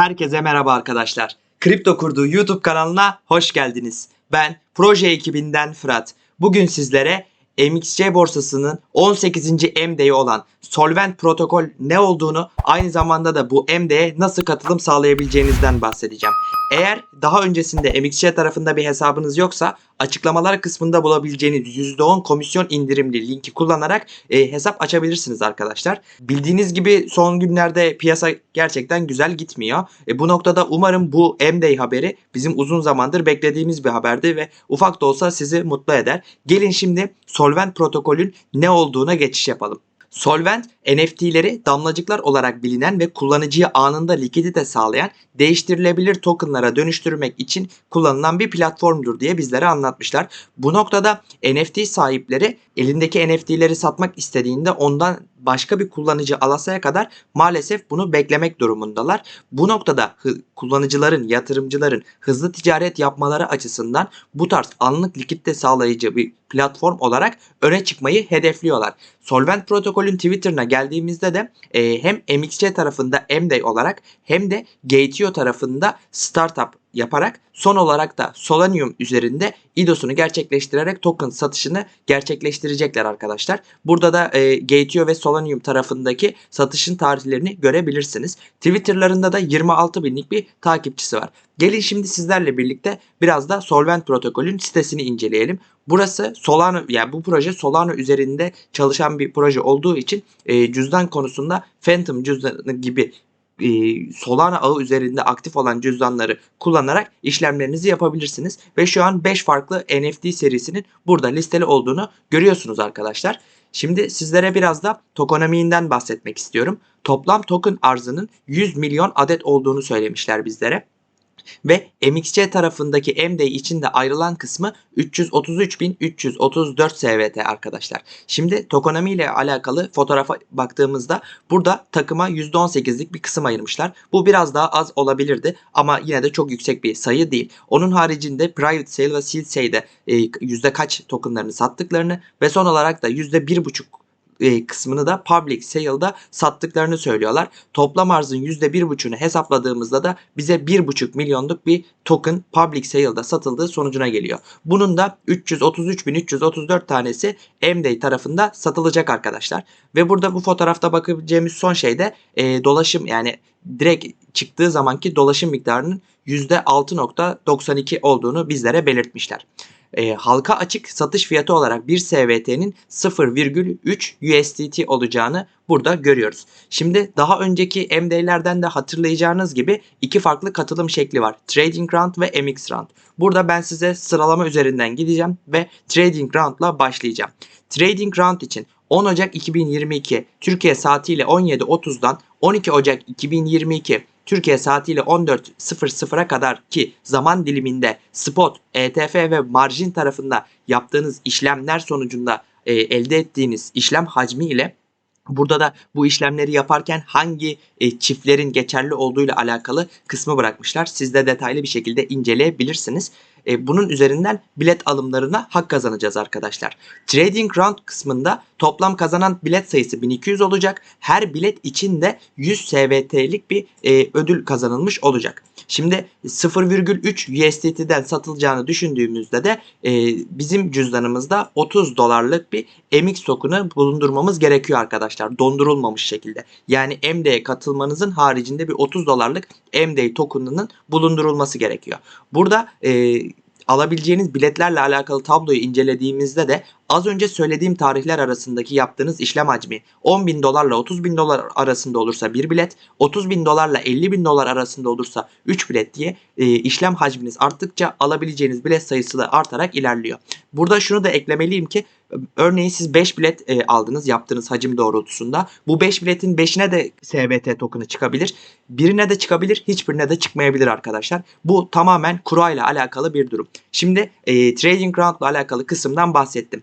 Herkese merhaba arkadaşlar. Kripto Kurdu YouTube kanalına hoş geldiniz. Ben proje ekibinden Fırat. Bugün sizlere MXC borsasının 18. MD'yi olan Solvent protokol ne olduğunu aynı zamanda da bu MD'ye nasıl katılım sağlayabileceğinizden bahsedeceğim. Eğer daha öncesinde MXC tarafında bir hesabınız yoksa açıklamalar kısmında bulabileceğiniz %10 komisyon indirimli linki kullanarak e, hesap açabilirsiniz arkadaşlar. Bildiğiniz gibi son günlerde piyasa gerçekten güzel gitmiyor. E, bu noktada umarım bu M-Day haberi bizim uzun zamandır beklediğimiz bir haberdi ve ufak da olsa sizi mutlu eder. Gelin şimdi Solvent protokolün ne olduğuna geçiş yapalım. Solvent NFT'leri damlacıklar olarak bilinen ve kullanıcıya anında likidite sağlayan değiştirilebilir tokenlara dönüştürmek için kullanılan bir platformdur diye bizlere anlatmışlar. Bu noktada NFT sahipleri elindeki NFT'leri satmak istediğinde ondan başka bir kullanıcı alasaya kadar maalesef bunu beklemek durumundalar. Bu noktada kullanıcıların, yatırımcıların hızlı ticaret yapmaları açısından bu tarz anlık likitte sağlayıcı bir platform olarak öne çıkmayı hedefliyorlar. Solvent protokolün Twitter'ına geldiğimizde de e, hem MXC tarafında MDAY olarak hem de Gate.io tarafında startup yaparak son olarak da Solanium üzerinde IDOS'unu gerçekleştirerek token satışını gerçekleştirecekler arkadaşlar. Burada da e, Gate.io ve Solanium tarafındaki satışın tarihlerini görebilirsiniz. Twitter'larında da 26 binlik bir takipçisi var. Gelin şimdi sizlerle birlikte biraz da Solvent protokolün sitesini inceleyelim. Burası Solana yani bu proje Solana üzerinde çalışan bir proje olduğu için e, cüzdan konusunda Phantom cüzdanı gibi e, Solana ağı üzerinde aktif olan cüzdanları kullanarak işlemlerinizi yapabilirsiniz. Ve şu an 5 farklı NFT serisinin burada listeli olduğunu görüyorsunuz arkadaşlar. Şimdi sizlere biraz da tokonomiğinden bahsetmek istiyorum. Toplam token arzının 100 milyon adet olduğunu söylemişler bizlere. Ve MXC tarafındaki MD için de ayrılan kısmı 333.334 SVT arkadaşlar. Şimdi tokonomi ile alakalı fotoğrafa baktığımızda burada takıma %18'lik bir kısım ayırmışlar. Bu biraz daha az olabilirdi ama yine de çok yüksek bir sayı değil. Onun haricinde private sale ve seed sale'de e, yüzde kaç tokenlarını sattıklarını ve son olarak da %1,5 e, kısmını da public sale'da sattıklarını söylüyorlar. Toplam arzın %1,5'unu hesapladığımızda da bize 1,5 milyonluk bir token public sale'da satıldığı sonucuna geliyor. Bunun da 333.334 tanesi MDAY tarafında satılacak arkadaşlar. Ve burada bu fotoğrafta bakabileceğimiz son şey de e, dolaşım yani direkt çıktığı zamanki dolaşım miktarının %6.92 olduğunu bizlere belirtmişler e, halka açık satış fiyatı olarak bir SVT'nin 0,3 USDT olacağını burada görüyoruz. Şimdi daha önceki MD'lerden de hatırlayacağınız gibi iki farklı katılım şekli var. Trading Round ve MX Round. Burada ben size sıralama üzerinden gideceğim ve Trading Round'la başlayacağım. Trading Round için 10 Ocak 2022 Türkiye saatiyle 17.30'dan 12 Ocak 2022 Türkiye saatiyle 14.00'a kadar ki zaman diliminde spot, ETF ve marjin tarafında yaptığınız işlemler sonucunda e, elde ettiğiniz işlem hacmi ile Burada da bu işlemleri yaparken hangi e, çiftlerin geçerli olduğuyla alakalı kısmı bırakmışlar. Siz de detaylı bir şekilde inceleyebilirsiniz. E, bunun üzerinden bilet alımlarına hak kazanacağız arkadaşlar. Trading Round kısmında toplam kazanan bilet sayısı 1200 olacak. Her bilet için de 100 SVT'lik bir e, ödül kazanılmış olacak. Şimdi 0,3 USDT'den satılacağını düşündüğümüzde de e, bizim cüzdanımızda 30 dolarlık bir MX token'ı bulundurmamız gerekiyor arkadaşlar. Dondurulmamış şekilde. Yani MD'ye katılmanızın haricinde bir 30 dolarlık MD token'ının bulundurulması gerekiyor. Burada e, alabileceğiniz biletlerle alakalı tabloyu incelediğimizde de az önce söylediğim tarihler arasındaki yaptığınız işlem hacmi 10 bin dolarla 30 bin dolar arasında olursa bir bilet, 30 bin dolarla 50 bin dolar arasında olursa 3 bilet diye e, işlem hacminiz arttıkça alabileceğiniz bilet sayısı da artarak ilerliyor. Burada şunu da eklemeliyim ki örneğin siz 5 bilet e, aldınız yaptığınız hacim doğrultusunda. Bu 5 biletin 5'ine de SBT token'ı çıkabilir. Birine de çıkabilir, hiçbirine de çıkmayabilir arkadaşlar. Bu tamamen kura ile alakalı bir durum. Şimdi e, Trading Round ile alakalı kısımdan bahsettim.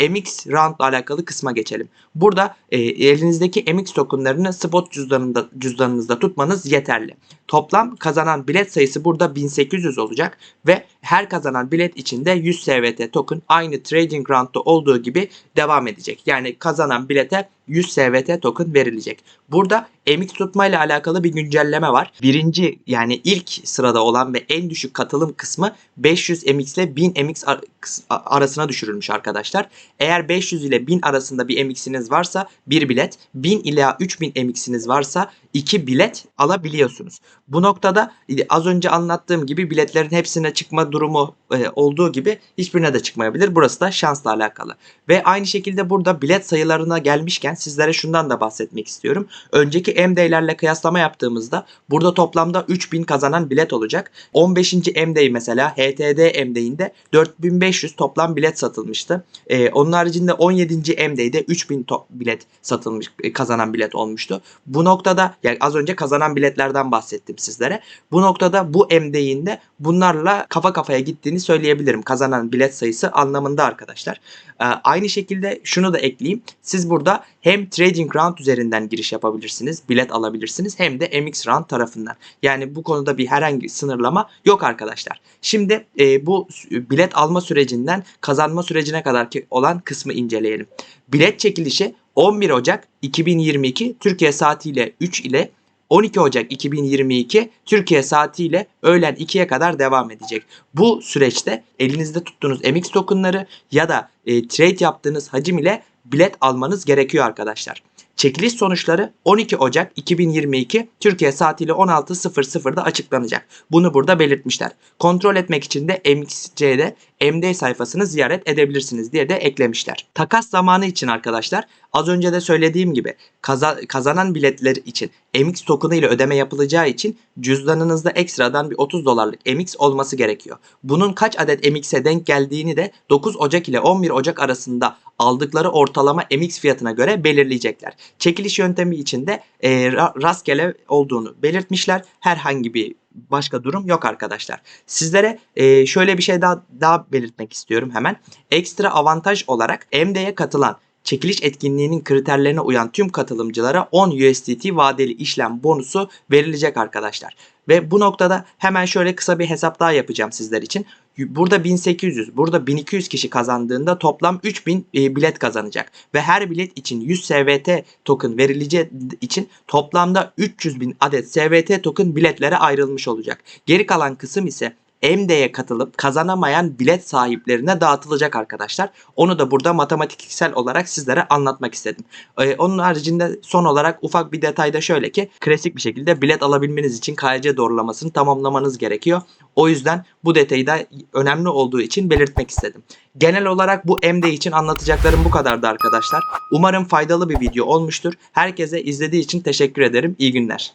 MX Round ile alakalı kısma geçelim. Burada e, elinizdeki MX tokenlarını spot cüzdanında, cüzdanınızda tutmanız yeterli. Toplam kazanan bilet sayısı burada 1800 olacak ve her kazanan bilet içinde 100 SVT token aynı Trading Round'da olduğu gibi devam edecek. Yani kazanan bilete 100 SVT token verilecek. Burada MX tutma ile alakalı bir güncelleme var. Birinci yani ilk sırada olan ve en düşük katılım kısmı 500 MX ile 1000 MX arasına düşürülmüş arkadaşlar. Eğer 500 ile 1000 arasında bir MX'iniz varsa bir bilet, 1000 ila 3000 MX'iniz varsa 2 bilet alabiliyorsunuz. Bu noktada e, az önce anlattığım gibi biletlerin hepsine çıkma durumu e, olduğu gibi hiçbirine de çıkmayabilir. Burası da şansla alakalı. Ve aynı şekilde burada bilet sayılarına gelmişken sizlere şundan da bahsetmek istiyorum. Önceki MD'lerle kıyaslama yaptığımızda burada toplamda 3000 kazanan bilet olacak. 15. MD mesela HTD MD'inde 4500 toplam bilet satılmıştı. Ee, onun haricinde 17. MD'de 3000 to- bilet satılmış e, kazanan bilet olmuştu. Bu noktada yani az önce kazanan biletlerden bahsettim sizlere. Bu noktada bu MD'in de bunlarla kafa kafaya gittiğini söyleyebilirim. Kazanan bilet sayısı anlamında arkadaşlar. Ee, aynı şekilde şunu da ekleyeyim. Siz burada hem Trading Round üzerinden giriş yapabilirsiniz, bilet alabilirsiniz hem de MX Round tarafından. Yani bu konuda bir herhangi sınırlama yok arkadaşlar. Şimdi e, bu bilet alma sürecinden kazanma sürecine kadar ki olan kısmı inceleyelim. Bilet çekilişi 11 Ocak 2022 Türkiye saatiyle 3 ile 12 Ocak 2022 Türkiye saatiyle öğlen 2'ye kadar devam edecek. Bu süreçte elinizde tuttuğunuz MX tokenları ya da e, trade yaptığınız hacim ile bilet almanız gerekiyor arkadaşlar. Çekiliş sonuçları 12 Ocak 2022 Türkiye saatiyle 16.00'da açıklanacak. Bunu burada belirtmişler. Kontrol etmek için de MXC'de MD sayfasını ziyaret edebilirsiniz diye de eklemişler. Takas zamanı için arkadaşlar az önce de söylediğim gibi kaza- kazanan biletler için MX tokenı ile ödeme yapılacağı için cüzdanınızda ekstradan bir 30 dolarlık MX olması gerekiyor. Bunun kaç adet MX'e denk geldiğini de 9 Ocak ile 11 Ocak arasında aldıkları ortalama MX fiyatına göre belirleyecekler. Çekiliş yöntemi için de e, ra- rastgele olduğunu belirtmişler. Herhangi bir başka durum yok arkadaşlar. Sizlere e, şöyle bir şey daha, daha belirtmek istiyorum hemen. Ekstra avantaj olarak MD'ye katılan çekiliş etkinliğinin kriterlerine uyan tüm katılımcılara 10 USDT vadeli işlem bonusu verilecek arkadaşlar. Ve bu noktada hemen şöyle kısa bir hesap daha yapacağım sizler için. Burada 1800, burada 1200 kişi kazandığında toplam 3000 e, bilet kazanacak. Ve her bilet için 100 SVT token verileceği için toplamda 300 bin adet SVT token biletlere ayrılmış olacak. Geri kalan kısım ise MD'ye katılıp kazanamayan bilet sahiplerine dağıtılacak arkadaşlar. Onu da burada matematiksel olarak sizlere anlatmak istedim. Ee, onun haricinde son olarak ufak bir detay da şöyle ki klasik bir şekilde bilet alabilmeniz için KYC doğrulamasını tamamlamanız gerekiyor. O yüzden bu detayı da önemli olduğu için belirtmek istedim. Genel olarak bu MD için anlatacaklarım bu kadardı arkadaşlar. Umarım faydalı bir video olmuştur. Herkese izlediği için teşekkür ederim. İyi günler.